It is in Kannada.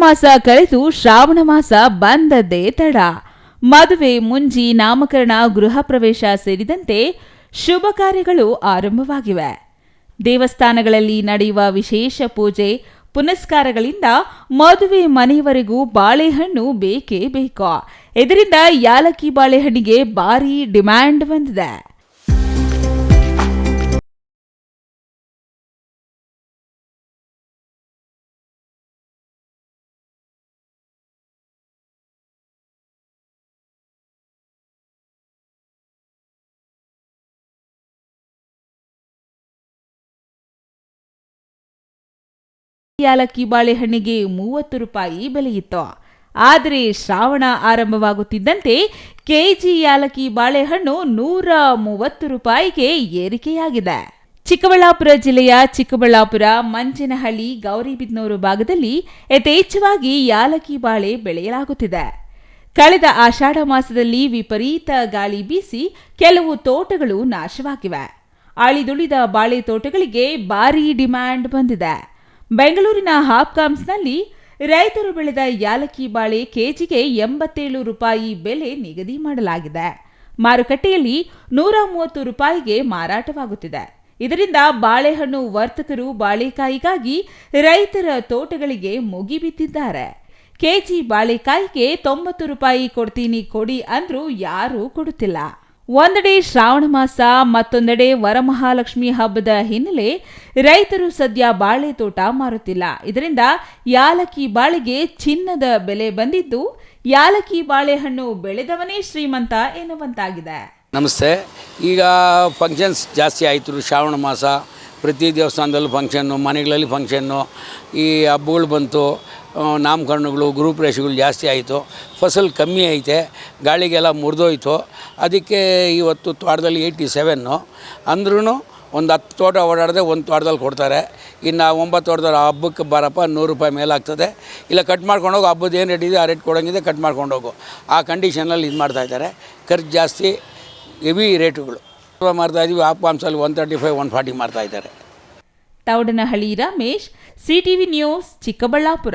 ಮಾಸ ಕಳೆದು ಶ್ರಾವಣ ಮಾಸ ಬಂದದ್ದೇ ತಡ. ಮದುವೆ, ಮುಂಜಿ, ನಾಮಕರಣ, ಗೃಹ ಪ್ರವೇಶ ಸೇರಿದಂತೆ ಶುಭ ಕಾರ್ಯಗಳು ಆರಂಭವಾಗಿವೆ. ದೇವಸ್ಥಾನಗಳಲ್ಲಿ ನಡೆಯುವ ವಿಶೇಷ ಪೂಜೆ, ಪುನಸ್ಕಾರಗಳಿಂದ ಮದುವೆ ಮನೆಯವರೆಗೂ ಬಾಳೆಹಣ್ಣು ಬೇಕೇ ಬೇಕು. ಇದರಿಂದ ಯಾಲಕ್ಕಿ ಬಾಳೆಹಣ್ಣಿಗೆ ಭಾರಿ ಡಿಮ್ಯಾಂಡ್ ಬಂದಿದೆ. ಯಾಲಕ್ಕಿ ಬಾಳೆಹಣ್ಣಿಗೆ ಮೂವತ್ತು ರೂಪಾಯಿ ಬೆಲೆಯಿತ್ತು. ಆದರೆ ಶ್ರಾವಣ ಆರಂಭವಾಗುತ್ತಿದ್ದಂತೆ ಕೆಜಿ ಯಾಲಕ್ಕಿ ಬಾಳೆಹಣ್ಣು ನೂರ ಮೂವತ್ತು ರೂಪಾಯಿಗೆ ಏರಿಕೆಯಾಗಿದೆ. ಚಿಕ್ಕಬಳ್ಳಾಪುರ ಜಿಲ್ಲೆಯ ಚಿಕ್ಕಬಳ್ಳಾಪುರ ಮಂಜಿನಹಳ್ಳಿ ಗೌರಿಬಿದ್ನೂರು ಭಾಗದಲ್ಲಿ ಯಥೇಚ್ಛವಾಗಿ ಯಾಲಕ್ಕಿ ಬಾಳೆ ಬೆಳೆಯಲಾಗುತ್ತಿದೆ. ಕಳೆದ ಆಷಾಢ ಮಾಸದಲ್ಲಿ ವಿಪರೀತ ಗಾಳಿ ಬೀಸಿ ಕೆಲವು ತೋಟಗಳು ನಾಶವಾಗಿವೆ. ಅಳಿದುಳಿದ ಬಾಳೆ ತೋಟಗಳಿಗೆ ಭಾರೀ ಡಿಮ್ಯಾಂಡ್ ಬಂದಿದೆ. ಬೆಂಗಳೂರಿನ ಹಾಪ್ಕಾಮ್ಸ್ನಲ್ಲಿ ರೈತರು ಬೆಳೆದ ಯಾಲಕ್ಕಿ ಬಾಳೆ ಕೆಜಿಗೆ ಎಂಬತ್ತೇಳು ರೂಪಾಯಿ ಬೆಲೆ ನಿಗದಿ ಮಾಡಲಾಗಿದೆ. ಮಾರುಕಟ್ಟೆಯಲ್ಲಿ ನೂರ ಮೂವತ್ತು ರೂಪಾಯಿಗೆ ಮಾರಾಟವಾಗುತ್ತಿದೆ. ಇದರಿಂದ ಬಾಳೆಹಣ್ಣು ವರ್ತಕರು ಬಾಳೆಕಾಯಿಗಾಗಿ ರೈತರ ತೋಟಗಳಿಗೆ ಮುಗಿಬಿದ್ದಿದ್ದಾರೆ ಕೆಜಿ ಬಾಳೆಕಾಯಿಗೆ ತೊಂಬತ್ತು ರೂಪಾಯಿ ಕೊಡ್ತೀನಿ ಕೊಡಿ ಅಂದ್ರೂ ಯಾರೂ ಕೊಡುತ್ತಿಲ್ಲ. ಒಂದೆಡೆ ಶ್ರಾವಣ ಮಾಸ, ಮತ್ತೊಂದೆಡೆ ವರಮಹಾಲಕ್ಷ್ಮಿ ಹಬ್ಬದ ಹಿನ್ನೆಲೆ ರೈತರು ಸದ್ಯ ಬಾಳೆ ತೋಟ ಮಾರುತ್ತಿಲ್ಲ. ಇದರಿಂದ ಯಾಲಕ್ಕಿ ಬಾಳೆಗೆ ಚಿನ್ನದ ಬೆಲೆ ಬಂದಿದ್ದು, ಯಾಲಕ್ಕಿ ಬಾಳೆಹಣ್ಣು ಬೆಳೆದವನೇ ಶ್ರೀಮಂತ ಎನ್ನುವಂತಾಗಿದೆ. ನಮಸ್ತೆ. ಈಗ ಫಂಕ್ಷನ್ಸ್ ಜಾಸ್ತಿ ಆಯಿತು ಶ್ರಾವಣ ಮಾಸ. ಪ್ರತಿ ದೇವಸ್ಥಾನದಲ್ಲೂ ಫಂಕ್ಷನ್ನು ಮನೆಗಳಲ್ಲಿ ಫಂಕ್ಷನ್ನು ಈ ಹಬ್ಬಗಳು ಬಂತು ನಾಮಕರಣಗಳು ನಾಮಕರಣಗಳು ರೇಷಗಳು ಜಾಸ್ತಿ ಆಯಿತು. ಫಸಲು ಕಮ್ಮಿ ಐತೆ, ಗಾಳಿಗೆಲ್ಲ ಮುರಿದೋಯ್ತು. ಅದಕ್ಕೆ ಇವತ್ತು ತೋಟದಲ್ಲಿ ಏಯ್ಟಿ ಸೆವೆನ್ನು ಅಂದ್ರೂ ಒಂದು ಹತ್ತು ತೋಟ ಓಡಾಡದೆ ಒಂದು ತೋಟದಲ್ಲಿ ಕೊಡ್ತಾರೆ. ಇನ್ನು ಒಂಬತ್ತು ತೋಟದಲ್ಲಿ ಹಬ್ಬಕ್ಕೆ ಬರಪ್ಪ, ನೂರು ರೂಪಾಯಿ ಮೇಲಾಗ್ತದೆ. ಇಲ್ಲ ಕಟ್ ಮಾಡ್ಕೊಂಡು ಹೋಗು ಹಬ್ಬದ ಏನು ರೇಟ್ ಇದೆ, ಆ ರೇಟ್ ಕೊಡೋಂಗಿದೆ ಕಟ್ ಮಾಡ್ಕೊಂಡು ಹೋಗು ಆ ಕಂಡೀಷನಲ್ಲಿ ಇದು ಮಾಡ್ತಾಯಿದ್ದಾರೆ ಖರ್ಚು ಜಾಸ್ತಿ ಹೆವಿ ರೇಟುಗಳು ಮಾರ್ತಾ ಇದೀವಿ ಆಪ್ ಪಾಮ್ಸಲ್ಲಿ one thirty five one forty ಮಾಡ್ತಾ ಇದ್ದಾರೆ. Thoudanahalli Ramesh CTV news Chikkaballapur.